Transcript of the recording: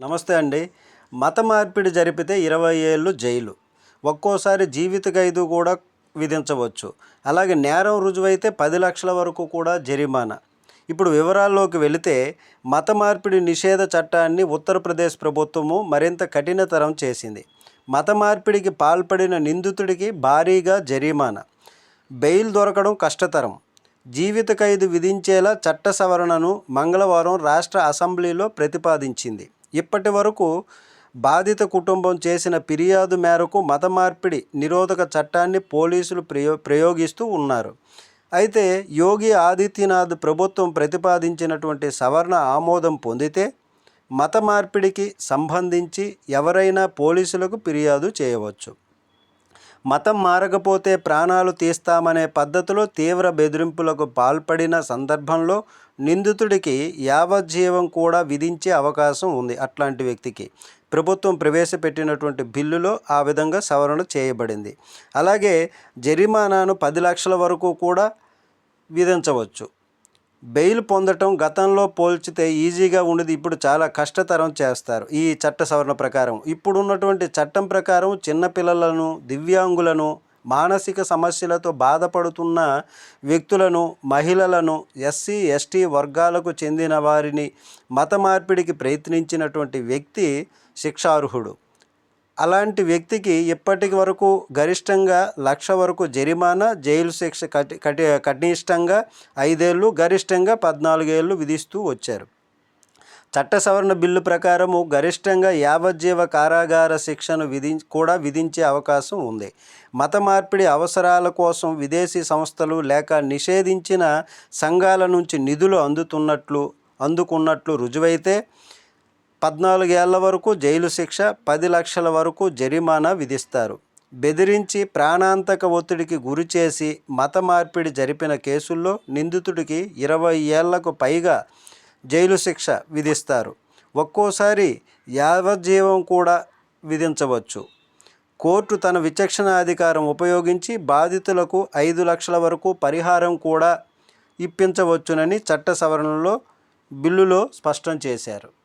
నమస్తే అండి. మత మార్పిడి జరిపితే ఇరవై ఏళ్ళు జైలు. ఒక్కోసారి జీవిత ఖైదు కూడా విధించవచ్చు. అలాగే నేరం రుజువైతే పది లక్షల వరకు కూడా జరిమానా. ఇప్పుడు వివరాల్లోకి వెళితే మత మార్పిడి నిషేధ చట్టాన్ని ఉత్తరప్రదేశ్ ప్రభుత్వము మరింత కఠినతరం చేసింది. మత మార్పిడికి పాల్పడిన నిందితుడికి భారీగా జరిమానా. బెయిల్ దొరకడం కష్టతరం. జీవిత ఖైదు విధించేలా చట్ట సవరణను మంగళవారం రాష్ట్ర అసెంబ్లీలో ప్రతిపాదించింది. ఇప్పటి వరకు బాధిత కుటుంబం చేసిన ఫిర్యాదు మేరకు మత మార్పిడి నిరోధక చట్టాన్ని పోలీసులు ప్రయో ప్రయోగిస్తూ ఉన్నారు. అయితే యోగి ఆదిత్యనాథ్ ప్రభుత్వం ప్రతిపాదించినటువంటి సవరణ ఆమోదం పొందితే మత మార్పిడికి సంబంధించి ఎవరైనా పోలీసులకు ఫిర్యాదు చేయవచ్చు. మతం మారకపోతే ప్రాణాలు తీస్తామనే పద్ధతిలో తీవ్ర బెదిరింపులకు పాల్పడిన సందర్భంలో నిందితుడికి యావజ్జీవం కూడా విధించే అవకాశం ఉంది అట్లాంటి వ్యక్తికి. ప్రభుత్వం ప్రవేశపెట్టినటువంటి బిల్లులో ఆ విధంగా సవరణ చేయబడింది. అలాగే జరిమానాను పది లక్షల వరకు కూడా విధించవచ్చు. బెయిల్ పొందటం గతంలో పోల్చితే ఈజీగా ఉండేది ఇప్పుడు చాలా కష్టతరం చేస్తారు. ఈ చట్ట సవరణ ప్రకారం ఇప్పుడు ఉన్నటువంటి చట్టం ప్రకారం చిన్నపిల్లలను దివ్యాంగులను మానసిక సమస్యలతో బాధపడుతున్న వ్యక్తులను మహిళలను ఎస్సీ ఎస్టీ వర్గాలకు చెందిన వారిని మత మార్పిడికి ప్రయత్నించినటువంటి వ్యక్తి శిక్షార్హుడు. అలాంటి వ్యక్తికి ఇప్పటికి వరకు గరిష్టంగా లక్ష వరకు జరిమానా జైలు శిక్ష కటి కటి కనిష్టంగా ఐదేళ్ళు గరిష్టంగా పద్నాలుగేళ్ళు విధిస్తూ వచ్చారు. చట్ట సవరణ బిల్లు ప్రకారము గరిష్టంగా యావజ్జీవ కారాగార శిక్షను విధి కూడా విధించే అవకాశం ఉంది. మత మార్పిడి అవసరాల కోసం విదేశీ సంస్థలు లేక నిషేధించిన సంఘాల నుంచి నిధులు అందుతున్నట్లు అందుకున్నట్లు రుజువైతే పద్నాలుగేళ్ళ వరకు జైలు శిక్ష పది లక్షల వరకు జరిమానా విధిస్తారు. బెదిరించి ప్రాణాంతక ఒత్తిడికి గురి చేసి మత మార్పిడి జరిపిన కేసుల్లో నిందితుడికి ఇరవై ఏళ్ళకు పైగా జైలు శిక్ష విధిస్తారు. ఒక్కోసారి యావజ్జీవం కూడా విధించవచ్చు. కోర్టు తన విచక్షణ అధికారం ఉపయోగించి బాధితులకు ఐదు లక్షల వరకు పరిహారం కూడా ఇప్పించవచ్చునని చట్ట సవరణలో బిల్లులో స్పష్టం చేశారు.